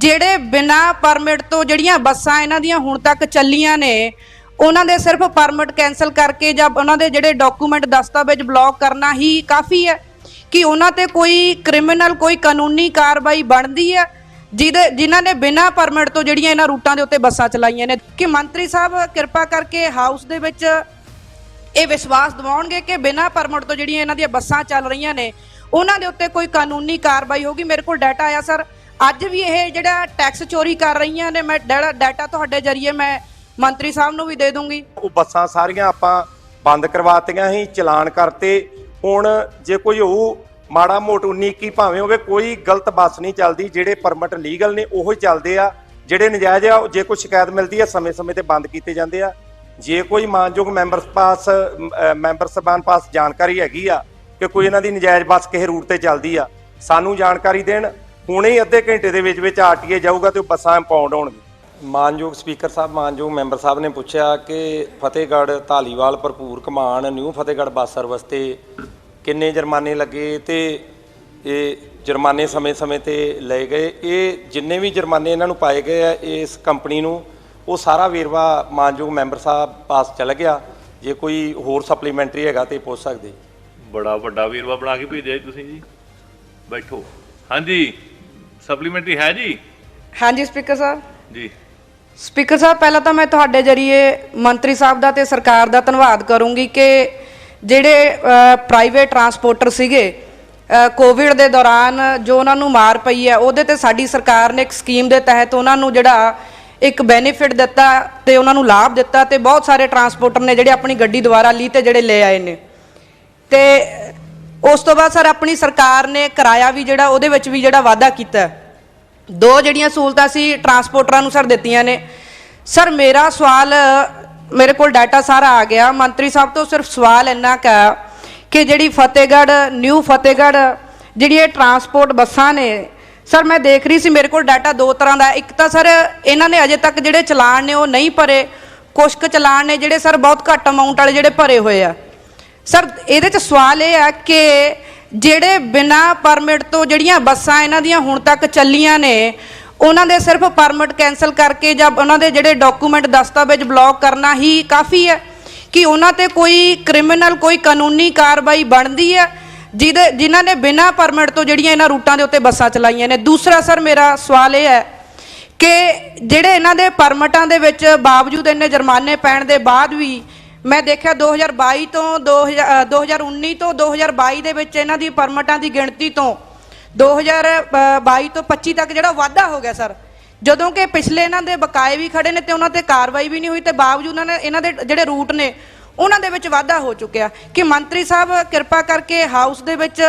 ਜਿਹੜੇ ਬਿਨਾ ਪਰਮਿਟ ਤੋਂ ਜਿਹੜੀਆਂ ਬੱਸਾਂ ਇਹਨਾਂ ਦੀਆਂ ਹੁਣ ਤੱਕ ਚੱਲੀਆਂ ਨੇ, ਉਹਨਾਂ ਦੇ ਸਿਰਫ ਪਰਮਿਟ ਕੈਨਸਲ ਕਰਕੇ ਜਾਂ ਉਹਨਾਂ ਦੇ ਜਿਹੜੇ ਡਾਕੂਮੈਂਟ ਦਸਤਾਵੇਜ਼ ਬਲੌਕ ਕਰਨਾ ਹੀ ਕਾਫੀ ਹੈ ਕਿ ਉਹਨਾਂ ਤੇ ਕੋਈ ਕ੍ਰਿਮੀਨਲ, ਕੋਈ ਕਾਨੂੰਨੀ ਕਾਰਵਾਈ ਬਣਦੀ ਹੈ, ਜਿਹਦੇ, ਜਿਨ੍ਹਾਂ ਨੇ ਬਿਨਾ ਪਰਮਿਟ ਤੋਂ ਜਿਹੜੀਆਂ ਇਹਨਾਂ ਰੂਟਾਂ ਦੇ ਉੱਤੇ ਬੱਸਾਂ ਚਲਾਈਆਂ ਨੇ। ਕਿ ਮੰਤਰੀ ਸਾਹਿਬ, ਕਿਰਪਾ ਕਰਕੇ ਹਾਊਸ ਦੇ ਵਿੱਚ ਇਹ ਵਿਸ਼ਵਾਸ ਦਿਵਾਉਣਗੇ ਕਿ ਬਿਨਾਂ ਪਰਮਿਟ ਤੋਂ ਜਿਹੜੀਆਂ ਇਹਨਾਂ ਦੀਆਂ ਬੱਸਾਂ ਚੱਲ ਰਹੀਆਂ ਨੇ, ਉਹਨਾਂ ਦੇ ਉੱਤੇ ਕੋਈ ਕਾਨੂੰਨੀ ਕਾਰਵਾਈ ਹੋਗੀ ਮੇਰੇ ਕੋਲ ਡਾਟਾ ਆਇਆ, ਸਰ। ਅੱਜ ਵੀ ਇਹ ਜਿਹੜਾ ਟੈਕਸ ਚੋਰੀ ਕਰ ਰਹੀਆਂ ਨੇ, ਮੈਂ ਡਾਟਾ ਤੁਹਾਡੇ ਜਰੀਏ ਮੈਂ ਮੰਤਰੀ ਸਾਹਿਬ ਨੂੰ ਵੀ ਦੇ ਦੂੰਗੀ। ਉਹ ਬੱਸਾਂ ਸਾਰੀਆਂ ਆਪਾਂ ਬੰਦ ਕਰਵਾਤੀਆਂ ਸੀ, ਚਲਾਨ ਕਰਤੇ। ਹੁਣ ਜੇ ਕੋਈ ਉਹ ਮਾੜਾ ਮੋਟ 19 21 ਭਾਵੇਂ ਹੋਵੇ, ਕੋਈ ਗਲਤ ਬੱਸ ਨਹੀਂ ਚੱਲਦੀ, ਜਿਹੜੇ ਪਰਮਿਟ ਲੀਗਲ ਨੇ, ਉਹੀ ਚੱਲਦੇ ਆ। ਜਿਹੜੇ ਨਜਾਇਜ਼ ਆ ਉਹ ਜੇ ਕੋਈ ਸ਼ਿਕਾਇਤ ਮਿਲਦੀ ਆ, ਸਮੇਂ-ਸਮੇਂ ਤੇ ਬੰਦ ਕੀਤੇ ਜਾਂਦੇ ਆ। ਜੇ ਕੋਈ ਮਾਨਯੋਗ ਮੈਂਬਰ ਪਾਸ ਮੈਂਬਰ ਸਭਾਨ ਪਾਸ ਜਾਣਕਾਰੀ ਹੈਗੀ ਆ, ਕਿ ਕੋਈ ਇਹਨਾਂ ਦੀ ਨਜਾਇਜ਼ ਬੱਸ ਕਿਸੇ ਰੂਟ ਤੇ ਚੱਲਦੀ ਆ, ਸਾਨੂੰ ਜਾਣਕਾਰੀ ਦੇਣ। ਹੁਣੇ ਹੀ ਅੱਧੇ ਘੰਟੇ ਦੇ ਵਿੱਚ ਵਿੱਚ ਆਰਟੀਏ ਜਾਊਗਾ ਤੇ ਉਹ ਬੱਸਾਂ ਇੰਪਾਊਂਡ ਹੋਣਗੀਆਂ। ਮਾਨਯੋਗ ਸਪੀਕਰ ਸਾਹਿਬ ਮਾਨਯੋਗ ਮੈਂਬਰ ਸਾਹਿਬ ਨੇ ਪੁੱਛਿਆ ਕਿ ਫਤਿਹਗੜ੍ਹ ਧਾਲੀਵਾਲ ਭਰਪੂਰ ਕਮਾਨ ਨਿਊ ਫਤਿਹਗੜ੍ਹ ਬੱਸ ਸਰਵਿਸ ਤੇ ਕਿੰਨੇ ਜੁਰਮਾਨੇ ਲੱਗੇ ਤੇ ਇਹ ਜੁਰਮਾਨੇ ਸਮੇਂ-ਸਮੇਂ ਤੇ ਲਏ ਗਏ। ਇਹ ਜਿੰਨੇ ਵੀ ਜੁਰਮਾਨੇ ਇਹਨਾਂ ਨੂੰ ਪਾਏ ਗਏ ਆ ਇਸ ਕੰਪਨੀ ਨੂੰ ਉਹ ਸਾਰਾ ਵੇਰਵਾ ਮਾਨਯੋਗ ਮੈਂਬਰ ਸਾਹਿਬ ਪਾਸ ਚਲ ਗਿਆ। ਜੇ ਕੋਈ ਹੋਰ ਸਪਲੀਮੈਂਟਰੀ ਹੈਗਾ ਤੇ ਪੁੱਛ ਸਕਦੇ। ਬੜਾ ਵੱਡਾ ਵੀਰਵਾ ਬਣਾ ਕੇ ਭੇਜਿਆ ਜੀ ਤੁਸੀਂ ਜੀ। ਬੈਠੋ। ਹਾਂਜੀ। ਸਪਲੀਮੈਂਟਰੀ ਹੈ ਜੀ? ਹਾਂਜੀ ਸਪੀਕਰ ਸਾਹਿਬ। ਜੀ। ਸਪੀਕਰ ਸਾਹਿਬ ਪਹਿਲਾਂ ਤਾਂ ਮੈਂ ਤੁਹਾਡੇ ਜਰੀਏ ਮੰਤਰੀ ਸਾਹਿਬ ਦਾ ਤੇ ਸਰਕਾਰ ਦਾ ਧੰਨਵਾਦ ਕਰੂੰਗੀ ਕਿ ਜਿਹੜੇ ਪ੍ਰਾਈਵੇਟ ਟਰਾਂਸਪੋਰਟਰ ਸੀਗੇ ਕੋਵਿਡ ਦੇ ਦੌਰਾਨ ਜੋ ਉਹਨਾਂ ਨੂੰ ਮਾਰ ਪਈ ਹੈ ਉਹਦੇ ਤੇ ਸਾਡੀ ਸਰਕਾਰ ਨੇ ਇੱਕ ਸਕੀਮ ਦੇ ਤਹਿਤ ਉਹਨਾਂ ਨੂੰ ਜਿਹੜਾ ਇੱਕ ਬੈਨੀਫਿਟ ਦਿੱਤਾ ਤੇ ਉਹਨਾਂ ਨੂੰ ਲਾਭ ਦਿੱਤਾ ਤੇ ਬਹੁਤ ਸਾਰੇ ਟਰਾਂਸਪੋਰਟਰ ਨੇ ਜਿਹੜੇ ਆਪਣੀ ਗੱਡੀ ਦੁਆਰਾ ਲਈ ਤੇ ਜਿਹੜੇ ਲੈ ਆਏ ਨੇ। ਤੇ ਉਸ ਤੋਂ ਬਾਅਦ ਸਰ ਆਪਣੀ ਸਰਕਾਰ ਨੇ ਕਿਰਾਇਆ ਵੀ ਜਿਹੜਾ, ਉਹਦੇ ਵਿੱਚ ਵੀ ਜਿਹੜਾ ਵਾਅਦਾ ਕੀਤਾ। ਦੋ ਜਿਹੜੀਆਂ ਸਹੂਲਤਾਂ ਸੀ, ਟਰਾਂਸਪੋਰਟਰਾਂ ਨੂੰ ਸਰ ਦਿੱਤੀਆਂ ਨੇ। ਸਰ ਮੇਰਾ ਸਵਾਲ, ਮੇਰੇ ਕੋਲ ਡਾਟਾ ਸਾਰਾ ਆ ਗਿਆ। ਮੰਤਰੀ ਸਾਹਿਬ ਤੋਂ ਸਿਰਫ ਸਵਾਲ ਇੰਨਾ ਕਾ ਕਿ ਜਿਹੜੀ ਫਤਿਹਗੜ੍ਹ, ਨਿਊ ਫਤਿਹਗੜ੍ਹ ਜਿਹੜੀ ਇਹ ਟਰਾਂਸਪੋਰਟ ਬੱਸਾਂ ਨੇ, ਸਰ ਮੈਂ ਦੇਖ ਰਹੀ ਸੀ ਮੇਰੇ ਕੋਲ ਡਾਟਾ ਦੋ ਤਰ੍ਹਾਂ ਦਾ ਇੱਕ ਤਾਂ ਸਰ ਇਹਨਾਂ ਨੇ ਅਜੇ ਤੱਕ ਜਿਹੜੇ ਚਲਾਨ ਨੇ ਉਹ ਨਹੀਂ ਭਰੇ। ਕੁਛ ਕੁ ਚਲਾਨ ਨੇ ਜਿਹੜੇ ਸਰ ਬਹੁਤ ਘੱਟ ਅਮਾਉਂਟ ਵਾਲੇ ਜਿਹੜੇ ਭਰੇ ਹੋਏ ਆ। ਸਰ, ਇਹਦੇ ਚ ਸਵਾਲ ਇਹ ਹੈ ਕਿ ਜਿਹੜੇ ਬਿਨਾ ਪਰਮਿਟ ਤੋਂ ਜਿਹੜੀਆਂ ਬੱਸਾਂ ਇਹਨਾਂ ਦੀਆਂ ਹੁਣ ਤੱਕ ਚੱਲੀਆਂ ਨੇ, ਉਹਨਾਂ ਦੇ ਸਿਰਫ ਪਰਮਿਟ ਕੈਨਸਲ ਕਰਕੇ ਜਾਂ ਉਹਨਾਂ ਦੇ ਜਿਹੜੇ ਡਾਕੂਮੈਂਟ ਦਸਤਾਵੇਜ਼ ਬਲੌਕ ਕਰਨਾ ਹੀ ਕਾਫੀ ਹੈ। ਕਿ ਉਹਨਾਂ ਤੇ ਕੋਈ ਕ੍ਰਿਮੀਨਲ, ਕੋਈ ਕਾਨੂੰਨੀ ਕਾਰਵਾਈ ਬਣਦੀ ਹੈ, ਜਿਹਦੇ, ਜਿਨ੍ਹਾਂ ਨੇ ਬਿਨਾ ਪਰਮਿਟ ਤੋਂ ਜਿਹੜੀਆਂ ਇਹਨਾਂ ਰੂਟਾਂ ਦੇ ਉੱਤੇ ਬੱਸਾਂ ਚਲਾਈਆਂ ਨੇ? ਦੂਸਰਾ ਸਰ, ਮੇਰਾ ਸਵਾਲ ਇਹ ਹੈ ਕਿ ਜਿਹੜੇ ਇਹਨਾਂ ਦੇ ਪਰਮਿਟਾਂ ਦੇ ਵਿੱਚ ਬਾਵਜੂਦ ਇੰਨੇ ਜੁਰਮਾਨੇ ਪੈਣ ਦੇ ਬਾਅਦ ਵੀ ਮੈਂ ਦੇਖਿਆ 2022 ਤੋਂ 2000 ਅ, 2019 ਤੋਂ 2022 ਦੇ ਵਿੱਚ ਇਹਨਾਂ ਦੀ ਪਰਮਿਟਾਂ ਦੀ ਗਿਣਤੀ ਤੋਂ 2022 ਤੋਂ 25 ਤੱਕ ਜਿਹੜਾ ਵਾਧਾ ਹੋ ਗਿਆ ਸਰ। ਜਦੋਂ ਕਿ ਪਿਛਲੇ ਇਹਨਾਂ ਦੇ ਬਕਾਏ ਵੀ ਖੜੇ ਨੇ ਤੇ ਉਹਨਾਂ ਤੇ ਕਾਰਵਾਈ ਵੀ ਨਹੀਂ ਹੋਈ ਤੇ ਬਾਵਜੂਦ ਉਹਨਾਂ ਨੇ ਇਹਨਾਂ ਦੇ ਜਿਹੜੇ ਰੂਟ ਨੇ ਉਹਨਾਂ ਦੇ ਵਿੱਚ ਵਾਧਾ ਹੋ ਚੁੱਕਿਆ। ਕਿ ਮੰਤਰੀ ਸਾਹਿਬ ਕਿਰਪਾ ਕਰਕੇ ਹਾਊਸ ਦੇ ਵਿੱਚ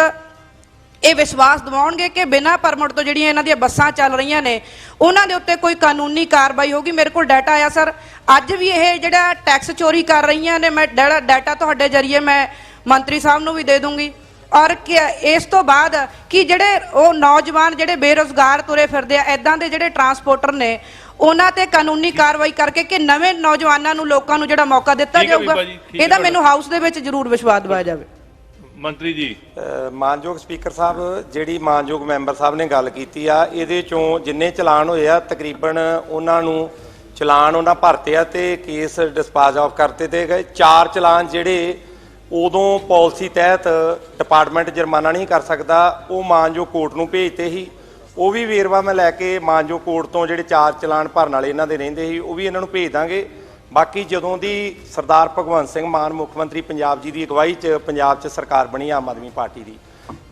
ਇਹ ਵਿਸ਼ਵਾਸ ਦਿਵਾਉਣਗੇ ਕਿ ਬਿਨਾਂ ਪਰਮਿਟ ਤੋਂ ਜਿਹੜੀਆਂ ਇਹਨਾਂ ਦੀਆਂ ਬੱਸਾਂ ਚੱਲ ਰਹੀਆਂ ਨੇ ਉਹਨਾਂ ਦੇ ਉੱਤੇ ਕੋਈ ਕਾਨੂੰਨੀ ਕਾਰਵਾਈ ਹੋਗੀ ਮੇਰੇ ਕੋਲ ਡਾਟਾ ਆਇਆ ਸਰ ਅੱਜ ਵੀ ਇਹ ਜਿਹੜਾ ਟੈਕਸ ਚੋਰੀ ਕਰ ਰਹੀਆਂ ਨੇ ਮੈਂ ਡਾਟਾ ਤੁਹਾਡੇ ਜਰੀਏ ਮੈਂ ਮੰਤਰੀ ਸਾਹਿਬ ਨੂੰ ਵੀ ਦੇ ਦੂੰਗੀ। ਔਰ ਕਿ ਇਸ ਤੋਂ ਬਾਅਦ ਕਿ ਜਿਹੜੇ ਉਹ ਨੌਜਵਾਨ ਜਿਹੜੇ ਬੇਰੋਜ਼ਗਾਰ ਤੁਰੇ ਫਿਰਦੇ ਆ ਐਦਾਂ ਦੇ ਜਿਹੜੇ ਟਰਾਂਸਪੋਰਟਰ ਨੇ ਉਹਨਾਂ ਤੇ ਕਾਨੂੰਨੀ ਕਾਰਵਾਈ ਕਰਕੇ ਕਿ ਨਵੇਂ ਨੌਜਵਾਨਾਂ ਨੂੰ ਲੋਕਾਂ ਨੂੰ ਜਿਹੜਾ ਮੌਕਾ ਦਿੱਤਾ ਜਾਊਗਾ ਇਹਦਾ। ਮੈਨੂੰ ਹਾਊਸ ਦੇ ਵਿੱਚ ਜ਼ਰੂਰ ਵਿਸ਼ਵਾਸ ਦਿਵਾਇਆ ਜਾਵੇ। ਮੰਤਰੀ ਜੀ। ਮਾਨਯੋਗ ਸਪੀਕਰ ਸਾਹਿਬ, ਜਿਹੜੀ ਮਾਨਯੋਗ ਮੈਂਬਰ ਸਾਹਿਬ ਨੇ ਗੱਲ ਕੀਤੀ ਆ, ਇਹਦੇ ਚੋਂ ਜਿੰਨੇ ਚਲਾਨ ਹੋਏ ਆ, ਤਕਰੀਬਨ ਉਹਨਾਂ ਨੂੰ ਚਲਾਨ ਉਹਨਾਂ ਭਰਤੇ ਆ ਤੇ ਕੇਸ ਡਿਸਪਾਜ ਆਫ ਕਰਤੇ ਤੇ ਗਏ। ਚਾਰ ਚਲਾਨ ਜਿਹੜੇ ਉਦੋਂ ਪਾਲਿਸੀ ਤਹਿਤ ਡਿਪਾਰਟਮੈਂਟ ਜੁਰਮਾਨਾ ਨਹੀਂ ਕਰ ਸਕਦਾ, ਉਹ ਮਾਨਯੋਗ ਕੋਰਟ ਨੂੰ ਭੇਜਤੇ ਸੀ। ਉਹ ਵੀ ਵੇਰਵਾ ਮੈਂ ਲੈ ਕੇ ਮਾਨਯੋਗ ਕੋਰਟ ਤੋਂ ਜਿਹੜੇ ਚਾਰ ਚਲਾਨ ਭਰਨ ਵਾਲੇ ਇਹਨਾਂ ਦੇ ਰਹਿੰਦੇ ਸੀ, ਉਹ ਵੀ ਇਹਨਾਂ ਨੂੰ ਭੇਜ ਦਾਂਗੇ। ਬਾਕੀ ਜਦੋਂ ਦੀ ਸਰਦਾਰ ਭਗਵੰਤ ਸਿੰਘ ਮਾਨ ਮੁੱਖ ਮੰਤਰੀ ਪੰਜਾਬ ਜੀ ਦੀ ਅਗਵਾਈ 'ਚ ਪੰਜਾਬ 'ਚ ਸਰਕਾਰ ਬਣੀ ਆਮ ਆਦਮੀ ਪਾਰਟੀ ਦੀ,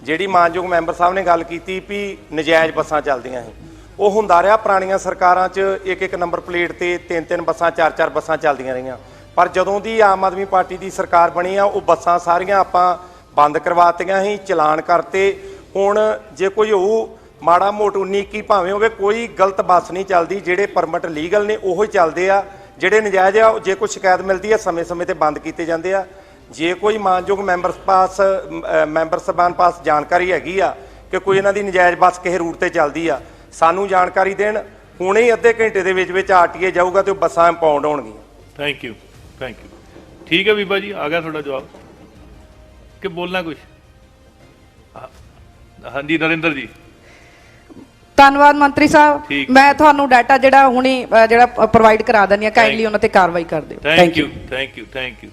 ਜਿਹੜੀ ਮਾਨਯੋਗ ਮੈਂਬਰ ਸਾਹਿਬ ਨੇ ਗੱਲ ਕੀਤੀ ਵੀ ਨਜਾਇਜ਼ ਬੱਸਾਂ ਚੱਲਦੀਆਂ ਸੀ, ਉਹ ਹੁੰਦਾ ਰਿਹਾ ਪੁਰਾਣੀਆਂ ਸਰਕਾਰਾਂ 'ਚ ਇੱਕ ਇੱਕ ਨੰਬਰ ਪਲੇਟ ਤੇ ਤਿੰਨ ਤਿੰਨ ਬੱਸਾਂ, ਚਾਰ ਚਾਰ ਬੱਸਾਂ ਚੱਲਦੀਆਂ ਰਹੀਆਂ। ਪਰ ਜਦੋਂ ਦੀ ਆਮ ਆਦਮੀ ਪਾਰਟੀ ਦੀ ਸਰਕਾਰ ਬਣੀ ਆ, ਉਹ ਬੱਸਾਂ ਸਾਰੀਆਂ ਆਪਾਂ ਬੰਦ ਕਰਵਾਤੀਆਂ ਸੀ, ਚਲਾਨ ਕਰਤੇ। ਹੁਣ ਜੇ ਕੋਈ ਉਹ ਮਾੜਾ ਮੋਟ 19 21 ਭਾਵੇਂ ਹੋਵੇ, ਕੋਈ ਗਲਤ ਬੱਸ ਨਹੀਂ ਚੱਲਦੀ, ਜਿਹੜੇ ਪਰਮਿਟ ਲੀਗਲ ਨੇ, ਉਹੀ ਚੱਲਦੇ ਆ। ਜਿਹੜੇ ਨਜਾਇਜ਼ ਆ, ਉਹ ਜੇ ਕੋਈ ਸ਼ਿਕਾਇਤ ਮਿਲਦੀ ਆ, ਸਮੇਂ-ਸਮੇਂ ਤੇ ਬੰਦ ਕੀਤੇ ਜਾਂਦੇ ਆ। ਜੇ ਕੋਈ ਮਾਨਯੋਗ ਮੈਂਬਰ ਪਾਸ ਮੈਂਬਰ ਸਭਾਨ ਪਾਸ ਜਾਣਕਾਰੀ ਹੈਗੀ ਆ ਕਿ ਕੋਈ ਇਹਨਾਂ ਦੀ ਨਜਾਇਜ਼ ਬੱਸ ਕਿਸੇ ਰੂਟ ਤੇ ਚੱਲਦੀ ਆ, ਸਾਨੂੰ ਜਾਣਕਾਰੀ ਦੇਣ। ਹੁਣੇ ਹੀ ਅੱਧੇ ਘੰਟੇ ਦੇ ਵਿੱਚ ਵਿੱਚ ਆਰਟੀਏ ਜਾਊਗਾ ਤੇ ਉਹ ਬੱਸਾਂ ਇੰਪਾਊਂਡ ਹੋਣਗੀਆਂ। ਥੈਂਕ ਯੂ ਥੈਂਕ ਯੂ ਠੀਕ ਹੈ ਬੀਬਾ ਜੀ, ਆ ਗਿਆ ਤੁਹਾਡਾ ਜਵਾਬ। ਕਿ ਬੋਲਣਾ ਕੁਝ ਹਾਂਜੀ, ਨਰਿੰਦਰ ਜੀ। ਧੰਨਵਾਦ ਮੰਤਰੀ ਸਾਹਿਬ। ਮੈਂ ਤੁਹਾਨੂੰ ਡਾਟਾ ਜਿਹੜਾ ਹੁਣੀ ਜਿਹੜਾ ਪ੍ਰੋਵਾਈਡ ਕਰਾ ਦਿੰਦੀ ਆ ਕਾਈਂਡਲੀ ਉਹਨਾਂ ਤੇ ਕਾਰਵਾਈ ਕਰ ਦਿਓ। Thank you thank you thank you